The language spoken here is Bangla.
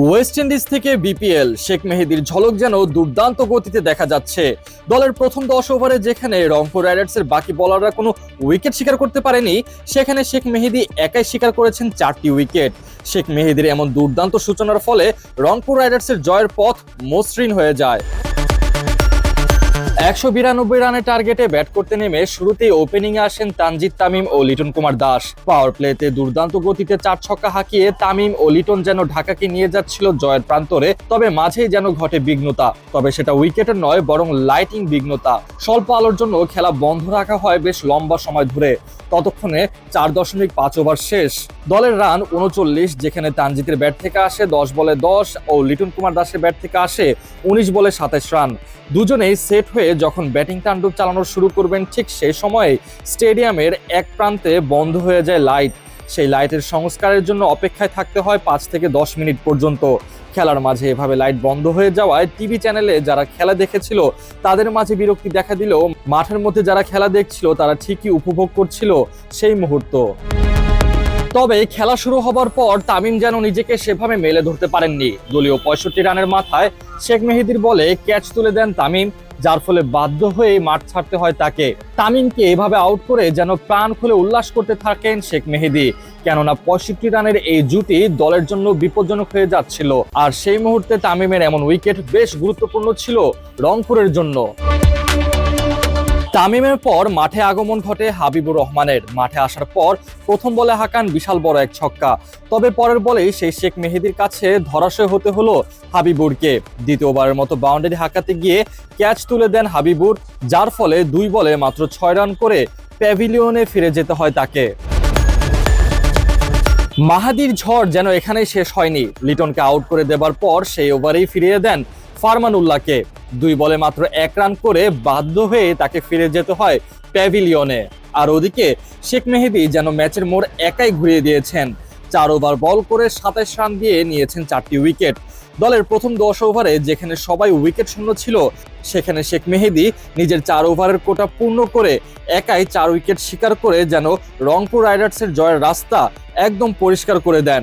ওয়েস্ট ইন্ডিজ থেকে বিপিএল শেখ মেহেদির ঝলক যেন দুর্দান্ত গতিতে দেখা যাচ্ছে। দলের প্রথম দশ ওভারে যেখানে রংপুর রাইডার্সের বাকি বলাররা কোনো উইকেট শিকার করতে পারেনি, সেখানে শেখ মেহেদি একাই শিকার করেছেন চারটি উইকেট শেখ মেহেদির এমন দুর্দান্ত সূচনার ফলে রংপুর রাইডার্সের জয়ের পথ মসৃণ হয়ে যায়। একশো বিরানব্বই রানের টার্গেটে ব্যাট করতে নেমে শুরুতেই ওপেনিং এ আসেন তানজিদ তামিম ও লিটন কুমার দাস। পাওয়ার প্লেতে দুর্দান্ত গতিতে চার ছক্কা হাঁকিয়ে তামিম ও লিটন যেন ঢাকাকে নিয়ে যাচ্ছিল জয়ের প্রান্তরে, তবে মাঝেই যেন ঘটে বিঘ্নতা। তবে সেটা উইকেটের নয়, বরং লাইটিং বিঘ্নতা। স্বল্প আলোর জন্য খেলা বন্ধ রাখা হয় বেশ লম্বা সময় ধরে। ততক্ষণে চার দশমিক পাঁচ ওভার শেষ। দলের রান উনচল্লিশ, যেখানে তানজিতের ব্যাট থেকে আসে দশ বলে দশ ও লিটন কুমার দাসের ব্যাট থেকে আসে উনিশ বলে সাতাশ রান। দুজনেই সেট হয়ে যখন ব্যাটিং তাণ্ডব চালানো শুরু করবেন, ঠিক সেই সময়ে স্টেডিয়ামের এক প্রান্তে বন্ধ হয়ে যায় লাইট। সেই লাইটের সংস্কারের জন্য অপেক্ষায় থাকতে হয় পাঁচ থেকে দশ মিনিট পর্যন্ত। খেলার মাঝে এভাবে লাইট বন্ধ হয়ে যাওয়ায় টিভি চ্যানেলে যারা খেলা দেখেছিল, তাদের মাঝে বিরক্তি দেখা দিলেও, মাঠের মধ্যে যারা খেলা দেখছিল, তারা ঠিকই উপভোগ করছিল সেই মুহূর্ত। তবে খেলা শুরু হবার পর তামিম যেন নিজেকে সেভাবে মেলে ধরতে পারেননি। দলীয় পঁয়ষট্টি রানের মাথায় শেখ মেহেদির বলে ক্যাচ তুলে দেন তামিম, যার ফলে বাধ্য হয়ে মাঠ ছাড়তে হয় তাকে। তামিমকে এভাবে আউট করে যেন প্রাণ খুলে উল্লাস করতে থাকেন শেখ মেহেদি, কেননা পঁয়ষট্টি রানের এই জুটি দলের জন্য বিপজ্জনক হয়ে যাচ্ছিল। আর সেই মুহূর্তে তামিমের এমন উইকেট বেশ গুরুত্বপূর্ণ ছিল রংপুরের জন্য। তামিমের পর মাঠে আগমন ঘটে হাবিবুর রহমানের। মাঠে আসার পর প্রথম বলে হাঁকান বিশাল বড় এক ছক্কা। তবে পরের বলেই সেই শেখ মেহেদির কাছে ধরাশয় হতে হলো হাবিবুরকে। দ্বিতীয়বারের মতো বাউন্ডারি হাঁকাতে গিয়ে ক্যাচ তুলে দেন হাবিবুর, যার ফলে দুই বলে মাত্র ছয় রান করে প্যাভিলিয়নে ফিরে যেতে হয় তাকে। মাহাদির ঝড় যেন এখানেই শেষ হয়নি। লিটনকে আউট করে দেবার পর সেই ওভারেই ফিরিয়ে দেন ফারমান উল্লাহকে দুই বলে মাত্র এক রান করে বাধ্য হয়ে তাকে ফিরে যেতে হয় প্যাভিলিয়নে। আর ওদিকে শেখ মেহেদি যেন ম্যাচের মোড় একাই ঘুরিয়ে দিয়েছেন। চার ওভার বল করে সাতাশ রান দিয়ে নিয়েছেন চারটি উইকেট। দলের প্রথম দশ ওভারে যেখানে সবাই উইকেট শূন্য ছিল, সেখানে শেখ মেহেদি নিজের চার ওভারের কোটা পূর্ণ করে একাই চার উইকেট শিকার করে যেন রংপুর রাইডার্সের জয়ের রাস্তা একদম পরিষ্কার করে দেন।